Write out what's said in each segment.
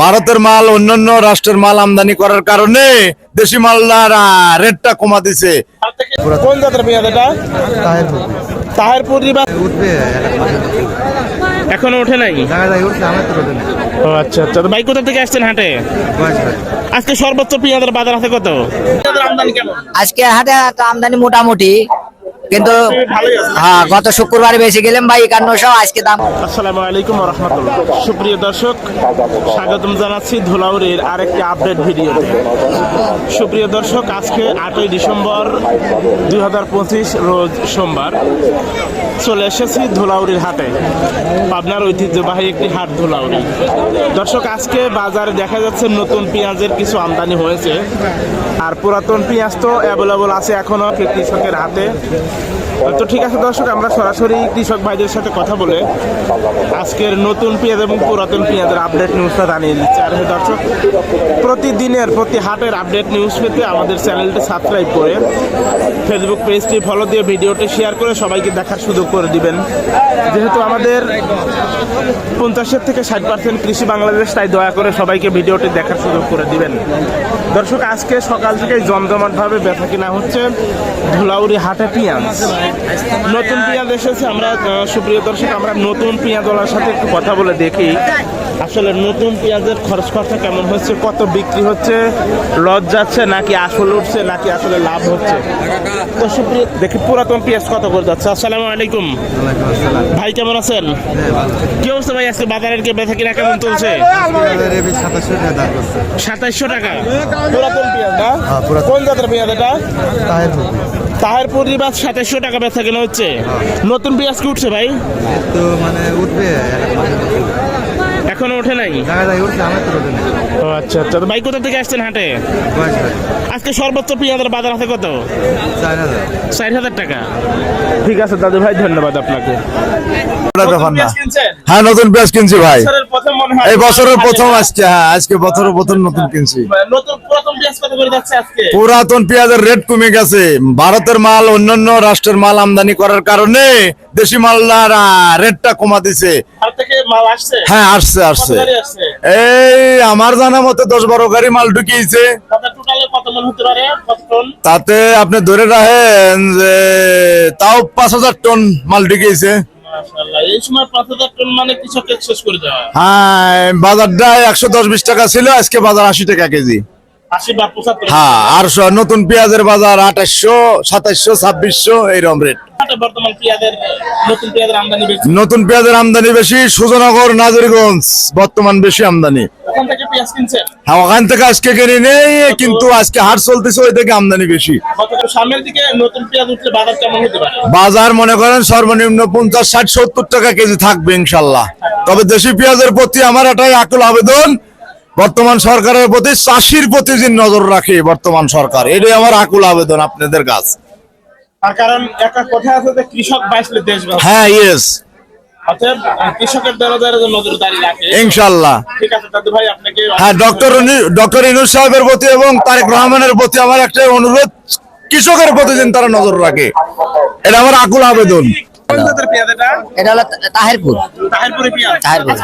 ভারতের মাল অন্যান্য রাষ্ট্রের মাল আমদানি করার কারণে দেশি মালদার রেটটা কমা দিছে। কোন জাতের পেঁয়াজ এটা? তাহেরপুর। উঠবে এখনও ওঠে নাই? ও আচ্ছা আচ্ছা। ভাই কোথা থেকে আসছেন হাটে? আজকে সর্বোচ্চ পেঁয়াজের বাজার আছে কত? আমদানি কেমন আজকে হাটে আমদানি মোটামুটি। কিন্তু হ্যাঁ গত শুক্রবার বেশি গেলাম ভাই একান্নশো আজকে দাম। আসসালামু আলাইকুম রহমতুল্লাহ সুপ্রিয় দর্শক স্বাগতম জানাচ্ছি ধুলাউরির আরেকটি আপডেট ভিডিওতে। সুপ্রিয় দর্শক আজকে আটই ডিসেম্বর দু হাজার পঁচিশ রোজ সোমবার। চলে এসেছি ধুলাউরির হাটে। পাবনার ঐতিহ্যবাহী একটি হাট ধুলাউরি দর্শক আজকে বাজারে দেখা যাচ্ছে নতুন পেঁয়াজের কিছু আমদানি হয়েছে। আর পুরাতন পেঁয়াজ তো অ্যাভেলেবল আছে এখনও কৃষকের হাতে। তো ঠিক আছে দর্শক, আমরা সরাসরি কৃষক ভাইদের সাথে কথা বলে আজকের নতুন পেঁয়াজ এবং পুরাতন পেঁয়াজের আপডেট নিউজটা জানিয়ে দিচ্ছি। আর হ্যাঁ দর্শক, প্রতিদিনের প্রতি হাটের আপডেট নিউজ পেতে আমাদের চ্যানেলটি সাবস্ক্রাইব করে ফেসবুক পেজটি ফলো দিয়ে ভিডিওটি শেয়ার করে সবাইকে দেখার সুযোগ করে দিবেন। যেহেতু আমাদের পঞ্চাশের থেকে ষাট পার্সেন্ট কৃষি বাংলাদেশ, তাই দয়া করে সবাইকে ভিডিওটি দেখার সুযোগ করে দিবেন। দর্শক, আজকে সকাল থেকেই জমজমাটভাবে ব্যথা কিনা হচ্ছে ধুলাউরি হাটে পেঁয়াজ। নতুন পেঁয়াজ এসেছে, আমরা সুপ্রিয় দর্শক, আমরা নতুন পেঁয়াজওয়ালার সাথে একটু কথা বলে দেখি। আসলে নতুন পেঁয়াজের খরচ খরচা কেমন হচ্ছে? কত বিক্রি হচ্ছে? লজ যাচ্ছে নাকি আসল উঠছে নাকি আসলে লাভ হচ্ছে? তো সুপ্রিয় দেখি পুরাতন পেঁয়াজ কত করে যাচ্ছে। আসসালামু আলাইকুম। ভাই কেমন আছেন? হ্যাঁ কি অবস্থা ভাই? আজকে বাজারের কি বেচা কিনা কেমন চলছে? সাতাশশো সাতাইশশো টাকা। পুরাতন পেঁয়াজ না? হ্যাঁ, কোন জাতের পেঁয়াজ এটা? তাহেরপুর সাতাইশশো টাকা বেচা কেনা হচ্ছে। নতুন পেঁয়াজ কি উঠছে ভাই? তো মানে উঠবে এখনও ওঠে নাই? ও আচ্ছা আচ্ছা। তো ভাই কোথা থেকে আসছেন হাটে? আজকে সর্বোচ্চ পেঁয়াজের বাজার আছে কত? চার হাজার। ষাট হাজার টাকা। ঠিক আছে দাদু ভাই ধন্যবাদ আপনাকে। হ্যাঁ নতুন পেঁয়াজ কিনছি ভাই। বছরের প্রথম এই বছরের প্রথম আসছে হ্যাঁ আজকে বছরের প্রথম নতুন কিনছি। নতুন পুরাতন পেঁয়াজের রেট কমে গেছে। ভারতের মাল অন্যান্য রাষ্ট্রের মাল আমদানি করার কারণে দেশি মালদার রেটটা কমা দিছে। হ্যাঁ আসছে আসছে। এই আমার জানা মতে দশ বারো গাড়ি মাল ঢুকিয়েছে। তাতে আপনি ধরে রাখেন যে তাও পাঁচ হাজার টন মাল ঢুকিয়েছে। মাশাআল্লাহ এই সময় পাঁচ হাজার টন মানে হ্যাঁ বাজারটা একশো দশ বিশ টাকা ছিল আজকে বাজার আশি টাকা কেজি। হ্যাঁ আর নতুন পেঁয়াজের বাজার আঠাশশো সাতাশশো ছাব্বিশশো এইরকম রেট নতুন পেঁয়াজের আমদানি বেশি। সুজনগর নাজিরগঞ্জ বর্তমান বেশি আমদানি। হ্যাঁ ওখান থেকে আজকে কিনে নেই কিন্তু আজকে হাট চলতেছে ওই থেকে আমদানি বেশি। বাজার মনে করেন সর্বনিম্ন পঞ্চাশ ষাট সত্তর টাকা কেজি থাকবে ইনশাল্লাহ। তবে দেশি পেঁয়াজের প্রতি আমার এটাই আকুল আবেদন বর্তমান সরকারের প্রতি চাষির প্রতি যে নজর রাখে বর্তমান সরকার এটাই আমার আকুল আবেদন আপনাদের কাছ। কারণ একটা কথা আছে যে কৃষক বাঁচলে দেশ হ্যাঁ ইয়েস কৃষকের হ্যাঁ ডক্টর ডক্টর ইনুস সাহেবের প্রতি এবং তারেক রহমানের প্রতি আমার একটা অনুরোধ কৃষকের প্রতি তারা নজর রাখে। এটা আমার আকুল আবেদন। এটা? এটা হলো তাহেরপুর। তাহেরপুর।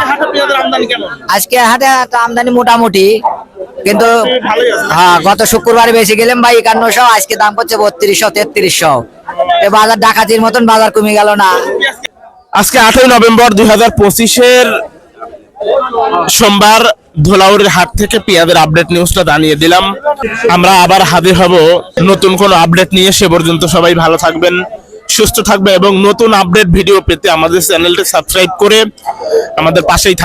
আজকে হাটে আমদানি হাটে মোটামুটি কিন্তু হ্যাঁ গত শুক্রবার বেশি গেলাম ভাই একান্নশো আজকে দাম করছে বত্রিশশো তেত্রিশশো। এ বাজার ডাকাতির মতন বাজার কমে গেল না। আজকে আটই নভেম্বর দুই হাজার পঁচিশের সোমবার ধোলাউরের হাট থেকে পেঁয়াজের আপডেট নিউজটা জানিয়ে দিলাম। আমরা আবার হাজির হব। নতুন কোন আপডেট নিয়ে সে পর্যন্ত সবাই ভালো থাকবেন। সুস্থ থাকবে এবং নতুন আপডেট ভিডিও পেতে আমাদের চ্যানেলটি সাবস্ক্রাইব করে আমাদের পাশেই থাকবেন